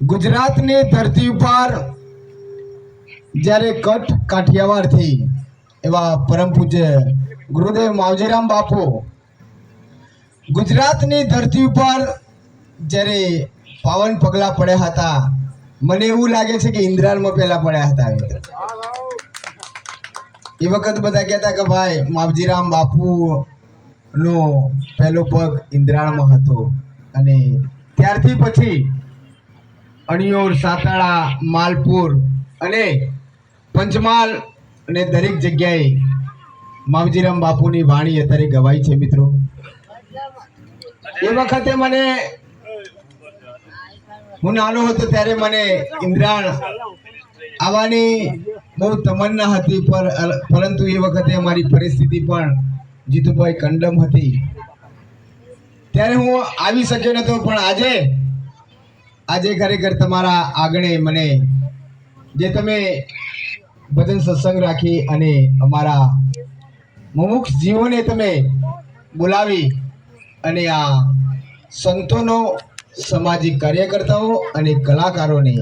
ગુજરાતની ધરતી ઉપર જ્યારે કચ્છ કાઠિયાવાડથી એવા પરમ પૂજ્ય ગુરુદેવ માવજીરામ બાપુ ગુજરાતની ધરતી ઉપર જ્યારે પાવન પગલા પડ્યા હતા, મને એવું લાગે છે કે ઇન્દ્રાલમાં પહેલા પડ્યા હતા એ. વખત બધા કહેતા કે ભાઈ, માવજીરામ બાપુનો પહેલો પગ ઇન્દ્રાણમાં હતો. અને ત્યારથી પછી અણિયોર, સાતાળા, માલપુર અને પંચમહાલ અને દરેક જગ્યાએ માવજીરામ બાપુની વાણી અત્યારે ગવાઈ છે મિત્રો. એ વખતે મને હું નાનો હતો ત્યારે મને ઇન્દ્રાણ આવવાની બહુ તમન્ના હતી, પર પરંતુ એ વખતે અમારી પરિસ્થિતિ પણ જીતુભાઈ કંડમ હતી. ત્યારે હું આવી શક્યો નતો, પણ આજે આજે ખરેખર તમારા આગણે મને જે તમે ભજન સત્સંગ રાખી અને અમારા મુમુક્ષ જીવોને તમે બોલાવી અને આ સંતોનો સામાજિક કાર્યકર્તાઓ અને કલાકારોને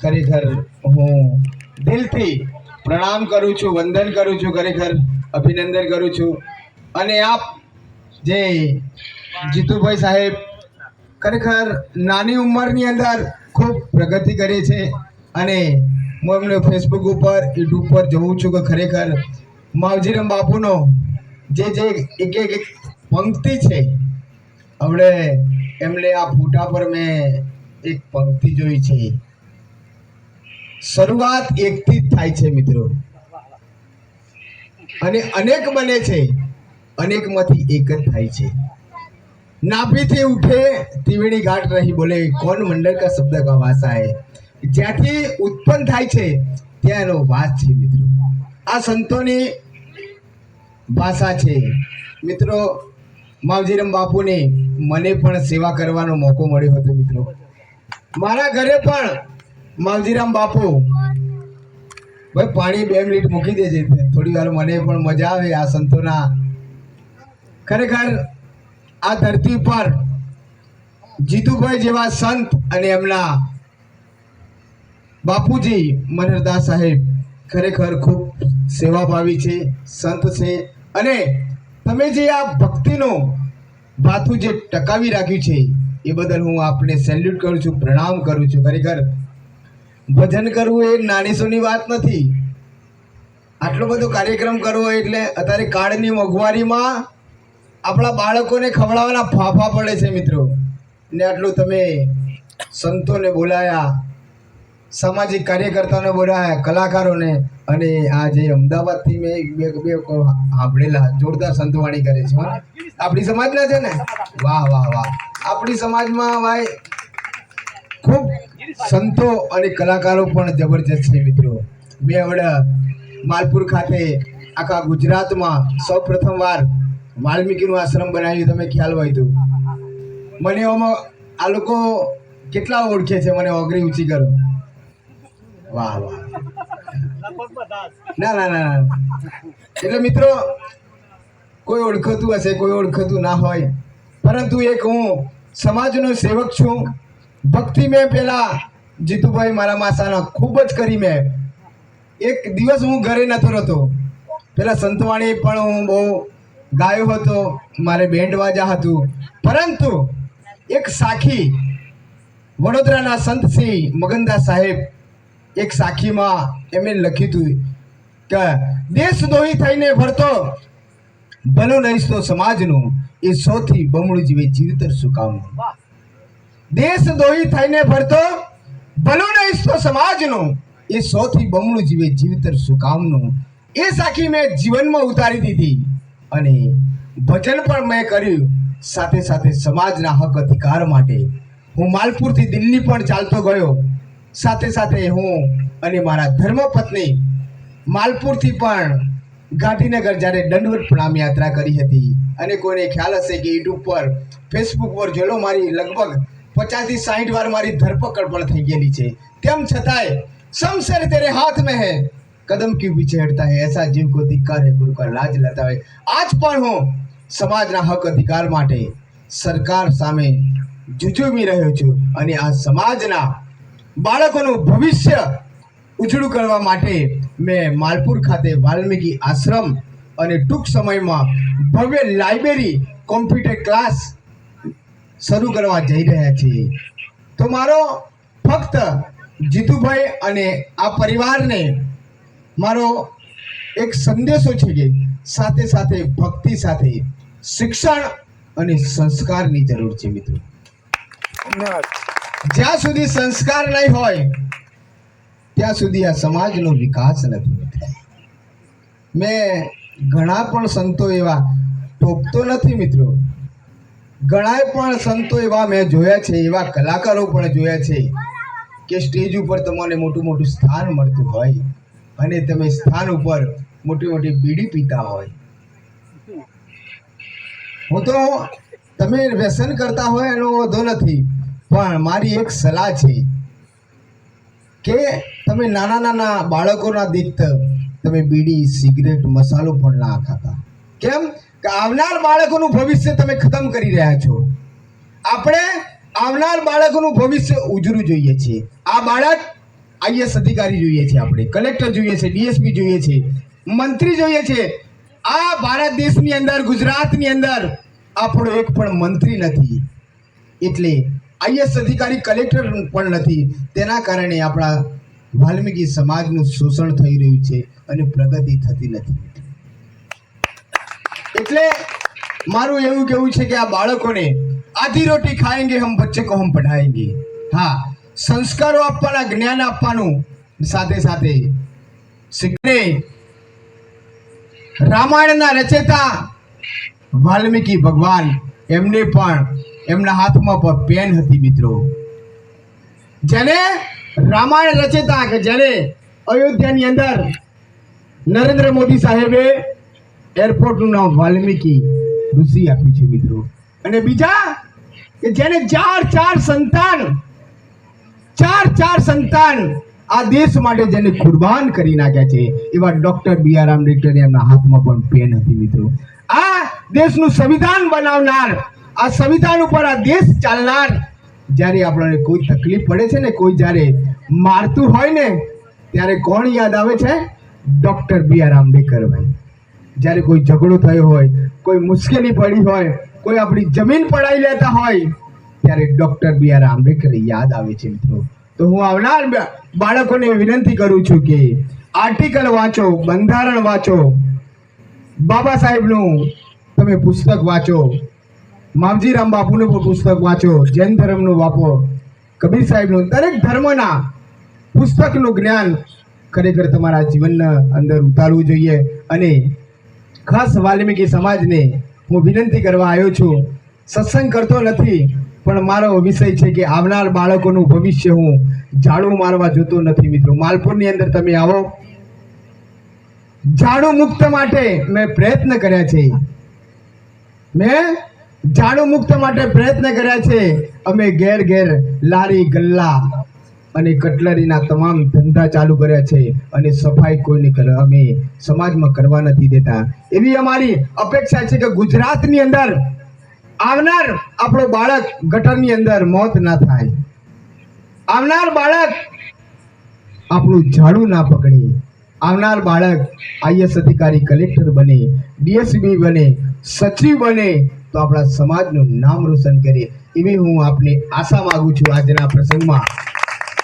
ખરેખર હું દિલથી પ્રણામ કરું છું, વંદન કરું છું, ખરેખર અભિનંદન કરું છું. અને આપ જે જીતુભાઈ સાહેબ ખરેખર નાની ઉંમરની અંદર ખૂબ પ્રગતિ કરી છે અને હું એમને ફેસબુક ઉપર યુટ્યુબ પર જોઉં છું કે ખરેખર માવજીરામ બાપુનો જે જે એક એક એક પંક્તિ છે હમણે એમને આ ફોટા પર મેં એક પંક્તિ જોઈ છે. શરૂઆત એકથી જ થાય છે મિત્રો. અને અનેક બને છે, અનેકમાંથી એક જ થાય છે. નાભીથી ઉઠે ત્રિવેણી ઘાટ રહી બોલે, કોણ મંડળ કા શબ્દ કા વાસા હે જ્યાંથી ઉત્પન્ન થાય છે ત્યાં એનો વાસ છે, મિત્રો. આ સંતોની ભાષા છે. મિત્રો, માવજીરામ બાપુની મને પણ સેવા કરવાનો મોકો મળ્યો હતો, મિત્રો. મારા ઘરે પણ માવજીરામ બાપુ, ભાઈ, પાણી બે મિનિટ મૂકી દેજે, થોડી વાર મને પણ મજા આવે આ સંતોના. ખરેખર આ ધરતી પર જીતુભાઈ જેવા સંત અને એમના બાપુજી મનહરદાસ સાહેબ ખરેખર ખૂબ સેવાભાવી છે, સંત છે. અને તમે જે આ ભક્તિનો ભાથું જે ટકાવી રાખ્યું છે, એ બદલ હું આપને સેલ્યુટ કરું છું, પ્રણામ કરું છું. ખરેખર ભજન કરવું એ નાનીસોની વાત નથી. આટલો બધો કાર્યક્રમ કરવો એટલે અત્યારે કાળની મોંઘવારીમાં આપણા બાળકોને ખવડાવવાના ફાફા પડે છે મિત્રો. ને આટલું તમે સંતોને બોલાયા, સામાજિક કાર્યકર્તાઓને બોલાયા, કલાકારોને અને આ જે અમદાવાદથી મેં બે બે સાંભળેલા જોરદાર સંતવાણી કરે છે આપણી સમાજના છે ને? વાહ વાહ વાહ. આપણી સમાજમાં ભાઈ ખૂબ સંતો અને કલાકારો પણ જબરજસ્ત છે મિત્રો. મેં હમણાં માલપુર ખાતે આખા ગુજરાતમાં સૌ પ્રથમવાર વાલ્મીકીનું આશ્રમ બનાવ્યું, તમે ખ્યાલ હોય તો. મને એમાં આ લોકો કેટલા ઓળખે છે મને ઓગરી ઊંચી કરો. વાહ વાહ. ના ના ના એટલે મિત્રો, કોઈ ઓળખતું હશે, કોઈ ઓળખતું ના હોય. પરંતુ એક હું સમાજનો સેવક છું. ભક્તિ મેં પેલા જીતુભાઈ મારા માસાના ખૂબ જ કરી મેં. એક દિવસ હું ઘરે નહોતો રહેતો. પેલા સંતવાણી પણ હું બહુ ગાયો હતો મારે બેન્ડ વાજા હતું. પરંતુ એક સાખી વડોદરાના સંતસિંહ મગનદાસ સાહેબ એક સાખીમાં એમણે લખ્યું હતું કે દેશ દોહી થઈને ફરતો ભલું નહીં તો સમાજનું એ સૌથી બમણું જીવે જીવતર દેશ દોહી થઈને ફરતો ભલું નહીં તો સમાજનું એ સૌથી બમણું જીવે જીવતર સુકામનું એ સાખી મેં જીવનમાં ઉતારી દીધી. અને ભજન પણ મેં કર્યું. સાથે સાથે સમાજના હક અધિકાર માટે હું માલપુરથી દિલ્હી પણ ચાલતો ગયો. સાથે સાથે હું અને મારા ધર્મપત્ની માલપુરથી પણ ગાંધીનગર જ્યારે દંડવત પ્રણામ યાત્રા કરી હતી. અને કોઈને ખ્યાલ હશે કે યુટ્યુબ પર ફેસબુક પર જોડો મારી લગભગ પચાસથી સાઠ વાર મારી ધરપકડ પણ થઈ ગયેલી છે. તેમ છતાંય સમસેર તેરે હાથ મેં है કદમ ક્યુ પીછે હટતા હે એસા જીવ કો ધિક્કાર હે ગુરુ કા લાજ લેતા હોય આજ પણ હું સમાજના હક અધિકાર માટે સરકાર સામે જુજુમી રહ્યો છું અને આ સમાજના બાળકોનું ભવિષ્ય ઉજળું કરવા માટે મેં માલપુર ખાતે વાલ્મીકી આશ્રમ અને ટૂંક સમયમાં ભવ્ય લાઇબ્રેરી કોમ્પ્યુટર ક્લાસ શરૂ કરવા જઈ રહ્યા છીએ તો મારો ફક્ત જીતુભાઈ અને આ પરિવારને મારો એક સંદેશો છે કે સાથે સાથે ભક્તિ સાથે શિક્ષણ અને સંસ્કારની જરૂર છે મિત્રો. જ્યાં સુધી સંસ્કાર નહીં હોય ત્યાં સુધી આ સમાજનો વિકાસ નથી. મેં ઘણા પણ સંતો એવા ટોકતો નથી મિત્રો. ઘણાય પણ સંતો એવા મેં જોયા છે એવા કલાકારો પણ જોયા છે કે સ્ટેજ ઉપર તમને મોટું મોટું સ્થાન મળતું હોય. અને તમે સ્થાન ઉપર મોટી મોટી બીડી પીતા હોય. હું તો તમે વ્યસન કરતા હોય એનો વાંધો નથી, પણ મારી એક સલાહ છે કે તમે નાના નાના બાળકોના દીઠ તમે બીડી, સિગરેટ, મસાલો પણ ના ખાતા. કેમ? કે આવનાર બાળકોનું ભવિષ્ય તમે ખતમ કરી રહ્યા છો. આપણે આવનાર બાળકોનું ભવિષ્ય ઉજળું જોઈએ છીએ. આ બાળક આઈએસ અધિકારી જોઈએ છે આપણે, કલેક્ટર જોઈએ છે, ડીએસપી જોઈએ છે, મંત્રી જોઈએ છે. આ ભારત દેશની અંદર, ગુજરાતની અંદર આપણો એક પણ મંત્રી નથી. એટલે આઈએસ અધિકારી, કલેક્ટર પણ નથી. તેના કારણે આપણા વાલ્મીકી સમાજનું શોષણ થઈ રહ્યું છે અને પ્રગતિ થતી નથી. એટલે મારું એવું કેવું છે કે આ બાળકોને આધી રોટી ખાએંગે હમ બચ્ચે કો હમ પઢાએંગે હા સંસ્કારો આપવાના, જ્ઞાન આપવાનું. સાથે સાથે શીખને રામાયણના રચેતા વાલ્મીકી ભગવાન એમને પણ એમના હાથમાં પણ પેન હતી મિત્રો. જેને રામાયણ રચેતા કે જેને અયોધ્યાની અંદર નરેન્દ્ર મોદી સાહેબે એરપોર્ટનું નામ વાલ્મીકી ઋષિ આપ્યું છે મિત્રો. અને બીજા કે જેને ચાર ચાર સંતાન ચાર ચાર સંતાન આ દેશ માટે જેને કુરબાન કરી નાખ્યા છે, એવા ડોક્ટર બી આર આંબેડકર એમના હાથમાં પણ પેન હતી મિત્રો. આ દેશનું સંવિધાન બનાવનાર, આ સંવિધાન ઉપર આ દેશ ચાલનાર, જ્યારે આપણને કોઈ તકલીફ પડે છે ને, કોઈ જ્યારે મારતું હોય ને, ત્યારે કોણ યાદ આવે છે? ડોક્ટર બી આર આંબેડકર ભાઈ જ્યારે કોઈ ઝઘડો થયો હોય, કોઈ મુશ્કેલી પડી હોય, કોઈ આપણી જમીન પડાવી લેતા હોય ત્યારે ડોક્ટર બી આર આંબેડકર યાદ આવે છે મિત્રો. તો હું આવનાર બાળકોને વિનંતી કરું છું કે આર્ટિકલ વાંચો, બંધારણ વાંચો. બાબા સાહેબનું તમે પુસ્તક વાંચો. માવજીરામ બાપુનું પણ પુસ્તક વાંચો. જૈન ધર્મનું વાપો કબીર સાહેબનું, દરેક ધર્મના પુસ્તકનું જ્ઞાન ખરેખર તમારા જીવનના અંદર ઉતારવું જોઈએ. અને ખાસ વાલ્મીકી સમાજને હું વિનંતી કરવા આવ્યો છું. સત્સંગ કરતો નથી. પણ મારો વિષય છે કે આવનાર બાળકોનું ભવિષ્ય હું ઝાડુ મારવા જોતો નથી મિત્રો. માલપુરની અંદર તમે આવો. ઝાડુ મુક્ત માટે મેં પ્રયત્ન કર્યા છે. મેં ઝાડુ મુક્ત માટે પ્રયત્ન કર્યા છે. અમે ઘેર ઘેર લારી, ગલ્લા અને કટલરીના તમામ ધંધા ચાલુ કર્યા છે અને સફાઈ કોઈને અમે સમાજમાં કરવા નથી દેતા. એવી અમારી અપેક્ષા છે કે ગુજરાતની અંદર આવનાર આપણો બાળક ગટરની અંદર મોત ના થાય. આવનાર બાળક આપણું ઝાડુ ના પકડે. આવનાર બાળક આઈએસ અધિકારી કલેક્ટર બને, ડીએસપી બને, સચિવ બને તો આપણા સમાજનું નામ રોશન કરે. એવી હું આપને આશા માગું છું આજના પ્રસંગમાં.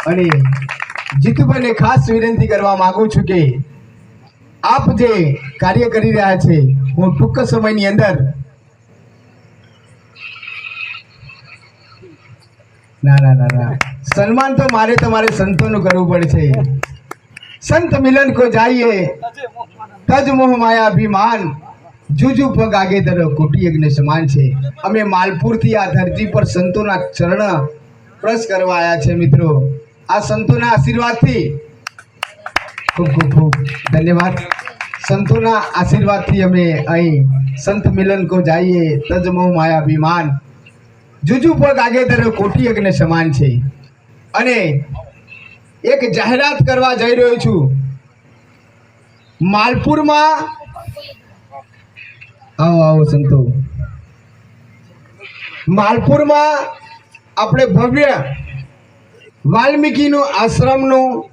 અને જીતુભાઈને ખાસ વિનંતી કરવા માગું છું કે આપ જે કાર્ય કરી રહ્યા છે, હું ટૂંક સમયની અંદર ના ના ના ના. સન્માન તો મારે તમારે સંતોનું કરવું પડશે. સંત મિલન કો જાઈએ. તજ મોહ માયા અભિમાન. જુજુ પગ આગે દર કોટી યજ્ઞ સમાન છે. અમે માલપુરથી આ ધરતી પર સંતોના ચરણ પ્રસ કરવા આવ્યા છે, મિત્રો. આ સંતોના આશીર્વાદથી. ખૂબ ખૂબ ખૂબ. ધન્યવાદ. સંતોના આશીર્વાદથી અમે અહીં સંત મિલન કો જાઈએ. તજ મોહ માયા અભિમાન. જુજુ પગ આગે ધરો કોટી યજ્ઞ સમાન છે. અને એક જાહેરાત કરવા જઈ રહ્યો છું. માલપુરમાં આવો આવો સંતો. માલપુરમાં આપણે ભવ્ય વાલ્મીકીનું આશ્રમનું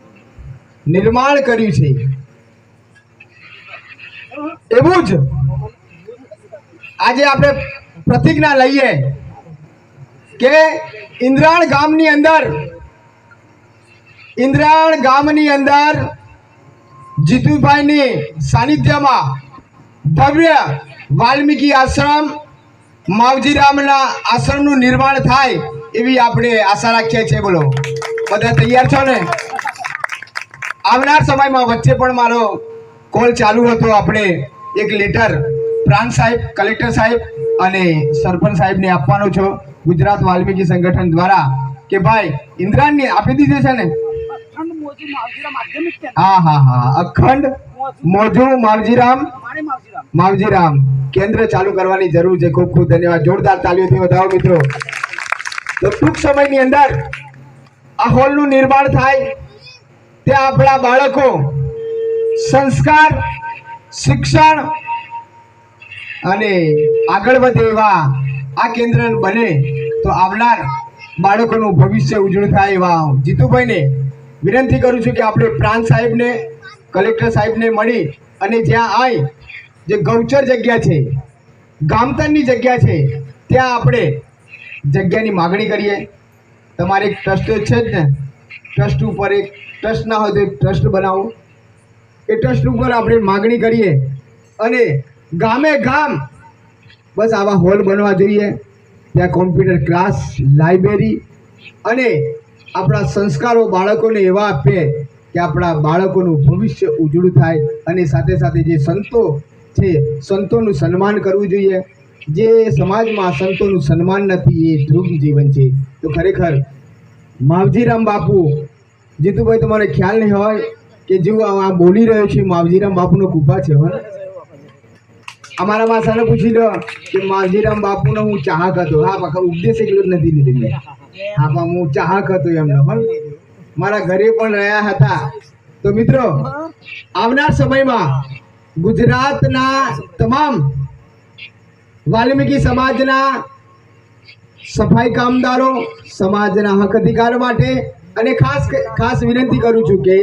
નિર્માણ કર્યું છે. એવું જ આજે આપણે પ્રતિજ્ઞા લઈએ. કે ઇન્દ્રાણ ગામની અંદર, ઇન્દ્રાણ ગામની અંદર જીતુભાઈની સાનિધ્યમાં ભવ્ય વાલ્મીકી આશ્રમ, માવજીરામના આશ્રમનું નિર્માણ થાય એવી આપણે આશા રાખીએ છીએ. બોલો, બધા તૈયાર છો ને? આવનાર સમયમાં વચ્ચે પણ મારો કોલ ચાલુ હતો. આપણે એક લેટર પ્રાંત સાહેબ, કલેક્ટર સાહેબ અને સરપંચ સાહેબને આપવાનો છો. ગુજરાત વાલ્મીકી સંગઠન દ્વારા કે ભાઈ ઇન્દ્રાની આપી દીધી છે ને? હા હા હા. અખંડ મોજુ માવજીરામ? માવજીરામ. કેન્દ્ર ચાલુ કરવાની જરૂર છે. ખૂબ ખૂબ ધન્યવાદ. જોરદાર તાલીઓથી વધાવો મિત્રો. તો ટૂંક સમયની અંદર આ હોલનું નિર્માણ થાય. તે આપણા બાળકો સંસ્કાર શિક્ષણ અને આગળ વધે એવા આ કેન્દ્ર બને તો આવનાર બાળકોનું ભવિષ્ય ઉજળું થાય એવા જીતુભાઈને વિનંતી કરું છું કે આપણે પ્રાંત સાહેબને, કલેક્ટર સાહેબને મળી અને જ્યાં આય, જે ગૌચર જગ્યા છે ગામતરની જગ્યા છે, ત્યાં આપણે જગ્યાની માગણી કરીએ. તમારે એક ટ્રસ્ટ છે જ ને? ટ્રસ્ટ ઉપર એક ટ્રસ્ટ ના હોય તો એક ટ્રસ્ટ બનાવો. એ ટ્રસ્ટ ઉપર આપણે માગણી કરીએ અને ગામે ગામ બસ આવા હોલ બનવા જોઈએ. ત્યાં કોમ્પ્યુટર ક્લાસ, લાઇબ્રેરી અને આપણા સંસ્કારો બાળકોને એવા આપે કે આપણા બાળકોનું ભવિષ્ય ઉજળું થાય અને સાથે સાથે જે સંતો છે, સંતોનું સન્માન કરવું જોઈએ. જે સમાજમાં સંતોનું સન્માન નથી, એ ધ્રુવ જીવન છે. તો ખરેખર માવજીરામ બાપુ, જીતુભાઈ, તમારે ખ્યાલ નહીં હોય કે જેવું આ બોલી રહ્યો છે, માવજીરામ બાપુનો કૃપા છે, હો. ને? અમારા માસાને પૂછી લો કે માજીરામ બાપુનો હું ચાહક હતો હા પાછા ઉપદેશ એટલો જ નથી લીધી મેં હા પણ હું ચાહક હતો એમનો પણ મારા ઘરે પણ રહ્યા હતા તો મિત્રો આવનાર સમયમાં ગુજરાતના તમામ વાલ્મીકી સમાજના સફાઈ કામદારો સમાજના હક અધિકાર માટે અને ખાસ ખાસ વિનંતી કરું છું કે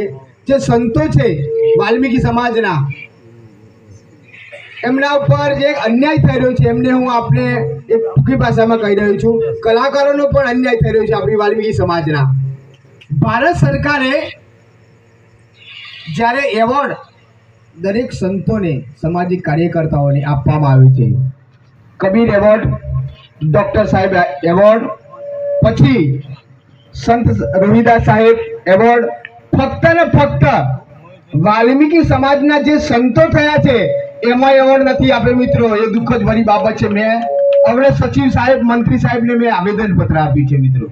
જે સંતો છે વાલ્મીકી સમાજના એમના ઉપર જે અન્યાય થઈ રહ્યો છે, એમને હું આપને એક ટૂંકી ભાષામાં કહી રહ્યો છું. કલાકારોનો પણ અન્યાય થઈ રહ્યો છે આપણી વાલ્મીકી સમાજના. ભારત સરકારે જ્યારે એવોર્ડ દરેક સંતોને, સામાજિક કાર્યકર્તાઓને આપવામાં આવે છે. કબીર એવોર્ડ, ડૉક્ટર સાહેબ એવોર્ડ, પછી સંત રવિદાસ સાહેબ એવોર્ડ, ફક્ત ને ફક્ત વાલ્મીકી સમાજના જે સંતો થયા છે એમાં એવોર્ડ નથી આપે મિત્રો, એ દુઃખદ ભરી બાબત છે. મેં હવે સચિવ સાહેબ, મંત્રી સાહેબને મેં આવેદન પત્ર આપ્યું છે મિત્રો.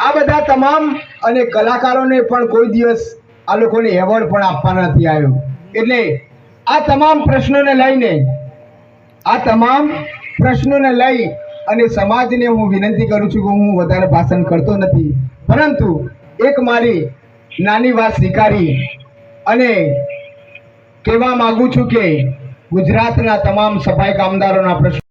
આ બધા તમામ અને કલાકારોને પણ કોઈ દિવસ આ લોકોને એવોર્ડ પણ આપવાના નથી આવ્યો. એટલે આ તમામ પ્રશ્નોને લઈને, આ તમામ પ્રશ્નોને લઈ અને સમાજને હું વિનંતી કરું છું કે હું વધારે ભાષણ કરતો નથી. પરંતુ એક મારી નાની વાત સ્વીકારી અને કહેવા માગું છું કે ગુજરાતના તમામ સફાઈ કામદારોના પ્રશ્નો